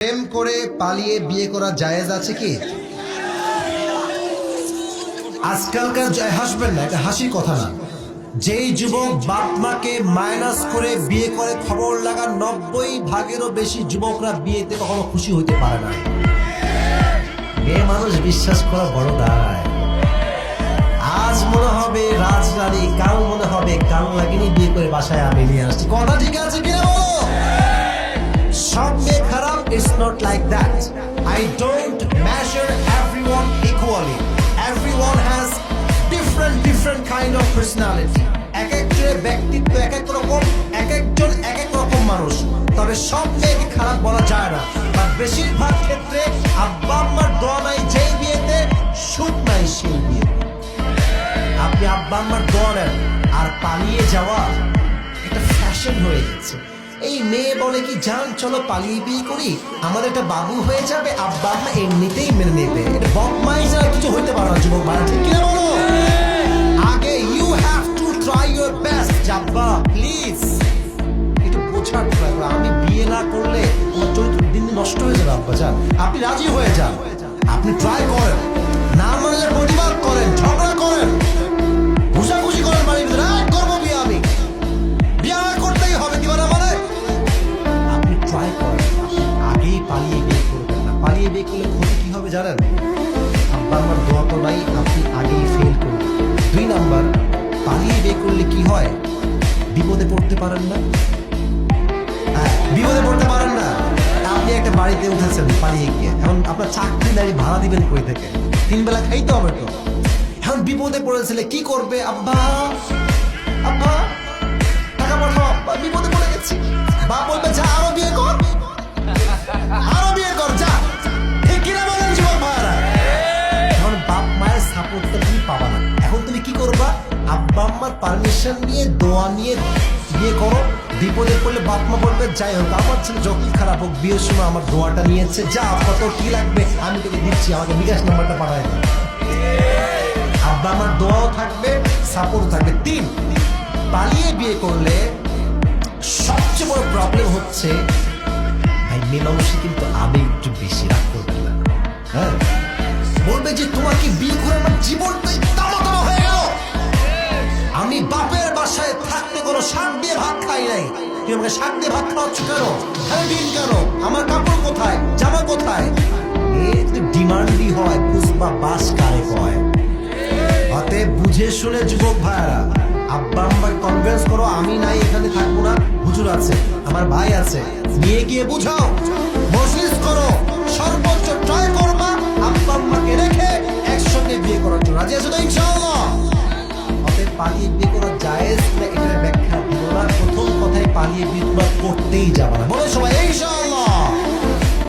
প্রেম করে পালিয়ে বিয়ে করা জায়েজ আছে কি? আজকালকার জ- হাসবেন না, এটা হাসির কথা না। যেই যুবক বাপ মাকে মাইনাস করে বিয়ে করে খবর লাগা নব্বই ভাগেরও বেশি যুবকরা বিয়েতে কখনো খুশি হইতে পারে না। মেয়ে মানুষ বিশ্বাস করা বড় দায়। আজ মনে হবে রাজরানী, কাল মনে হবে কাল লাগিনি বিয়ে করে বাসায় আমি নিয়ে আসছি। কথা ঠিক আছে কিনা সব মেয়ে খারাপ it's not like that. I don't measure everyone equally. Everyone has different different kind of personality এক একজনের ব্যক্তিত্ব, এক এক রকম, এক একজন, এক এক রকম মানুষ। তবে সব মেয়েকে খারাপ বলা যায় না। বা বেশিরভাগ ক্ষেত্রে আব্বা আম্মার দোয়া নাই, যেই বিয়েতে সুখ নাই, সেই বিয়ে আপনি আব্বা আম্মার দোয়া নেন, আর পালিয়ে যাওয়া একটা ফ্যাশন হয়ে গেছে। এই মেয়ে বলে কি, যান, চলো, পালিয়ে বিয়ে করি? আমাদের একটা বাবু হয়ে যাবে, আব্বা আম্মা এমনিতেই মেনে নেবে। কিছু হইতে পারে না, যুবক ভাড়া ঠিক কিনা বলো? আগে you have to try your best Jabbar please একটু বোঝার ট্রাই করো, আমি বিয়ে না করলে আমার চরিত্র দিন দিন নষ্ট হয়ে যাবে, আব্বা যান আপনি রাজি হয়ে যান। আপনি ট্রাই করেন। কি? হবে জানেন আব্বা আমার দোয়া তো নাই আপনি আগেই ফেল করবেন দুই নাম্বার পালিয়ে করলে কি হয়? বিপদে পড়তে পারেন না। হ্যাঁ, বিপদে পড়তে পারেন না। আপনি একটা বাড়িতে উঠেছেন পালিয়ে গিয়ে। এখন আপনার চাকরি দাঁড়ি ভাড়া দিবেন কই থেকে? তিন বেলা খাইতে হবে তো এখন বিপদে পড়েছিলে কি করবে আব্বা? আব্বা? পারমিশন নিয়ে, দোয়া নিয়ে বিয়ে করো। বিপদে পড়লে বাপ মা বলবে, যাই হোক, আমার ছেলে যতই খারাপ হোক, বিয়ের সময় আমার দোয়াটা নিয়েছে। যা কত কি লাগবে, আমি তোকে দিচ্ছি, আমাকে বিকাশ নাম্বারটা পাঠাই দে। আব্বা আমার দোয়াও থাকবে সাপোর্ট থাকবে। তিন, পালিয়ে বিয়ে করলে সবচেয়ে বড় প্রবলেম হচ্ছে, ভাই মেয়ে কিন্তু আবেগ একটু বেশি, রাগ করবে হ্যাঁ? বলবে যে তোমাকে বিয়ে করে আমার জীবনটাই কোনো শাক দিয়ে ভাত খাই নাই। তুই আমাকে শাক দিয়ে ভাত খাওয়াচ্ছ কেন? সারাদিন কেন? আমার কাপড় কোথায়? জামা কোথায়? হয়, পুষ্পা বাস কারে কয়? বুঝে শুনে যুবক আব্বা কনভিন্স করো, আমি নাই, এখানে থাকব না। হুজুর আছে, আমার ভাই আছে। নিয়ে গিয়ে বুঝাও। মজলিস করো। সর্বোচ্চ ট্রাই করবা, আব্বা আম্মাকে রেখে একসঙ্গে বিয়ে করার জন্য। রাজি আছে তো পালিয়ে